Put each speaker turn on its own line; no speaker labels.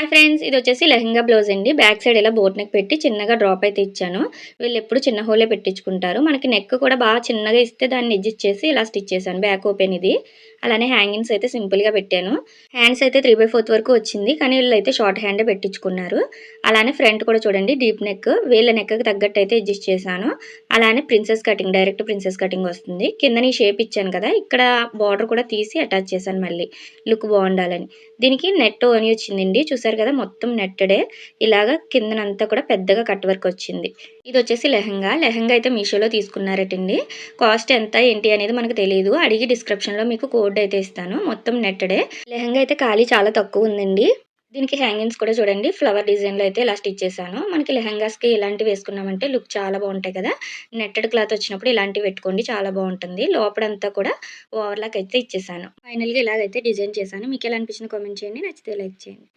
Hi friends ఇది వచ్చేసి lehenga blouse అండి. బ్యాక్ సైడ్ ఇలా బోట్ నెక్ పెట్టి చిన్నగా డ్రాప్ అయితే ఇచ్చాను. వీళ్ళు ఎప్పుడు చిన్న హోలే పెట్టించుకుంటారు. మనకి నెక్ కూడా బాగా చిన్నగా ఇస్తే దాన్ని ఎడ్జిస్ట్ చేసి ఇలా స్టిచ్ చేశాను. బ్యాక్ ఓపెన్ ఇది. అలానే హ్యాంగింగ్స్ అయితే సింపుల్గా పెట్టాను. హ్యాండ్స్ అయితే త్రీ బై ఫోర్త్ వరకు వచ్చింది. కానీ వీళ్ళు అయితే షార్ట్ హ్యాండే పెట్టించుకున్నారు. అలానే ఫ్రంట్ కూడా చూడండి డీప్ నెక్ వీళ్ళ నెక్కి తగ్గట్టు అయితే అడ్జస్ట్ చేశాను. అలానే princess cutting direct princess cutting వస్తుంది. కింద నీ షేప్ ఇచ్చాను కదా ఇక్కడ బార్డర్ కూడా తీసి అటాచ్ చేశాను మళ్ళీ. లుక్ బాగుండాలని. దీనికి నెట్ అని వచ్చిందండి. చూసారు కదా మొత్తం నెట్టడే. ఇలాగా కిందనంతా కూడా పెద్దగా కట్ వర్క్ వచ్చింది. ఇది వచ్చేసి లెహంగా. లెహంగా అయితే మీషోలో తీసుకున్నారటండి. కాస్ట్ ఎంత ఏంటి అనేది మనకు తెలియదు అడిగి డిస్క్రిప్షన్లో మీకు కోడ్ అయితే ఇస్తాను. మొత్తం నెట్టడే. లెహంగా అయితే ఖాళీ చాలా తక్కువ ఉందండి. దీనికి హ్యాంగింగ్స్ కూడా చూడండి. ఫ్లవర్ డిజైన్లో అయితే ఇలా స్టిచ్ చేశాను. మనకి లెహంగాస్కి ఇలాంటివి వేసుకున్నామంటే లుక్ చాలా బాగుంటాయి కదా. నెట్టెడ్ క్లాత్ వచ్చినప్పుడు ఇలాంటివి పెట్టుకోండి చాలా బాగుంటుంది. లోపలంతా కూడా ఓవర్లాక్ అయితే ఇచ్చేసాను ఫైనల్గా ఇలాగైతే డిజైన్ చేశాను. మీకు ఎలా అనిపించిన కామెంట్ చేయండి. నచ్చితే లైక్ చేయండి.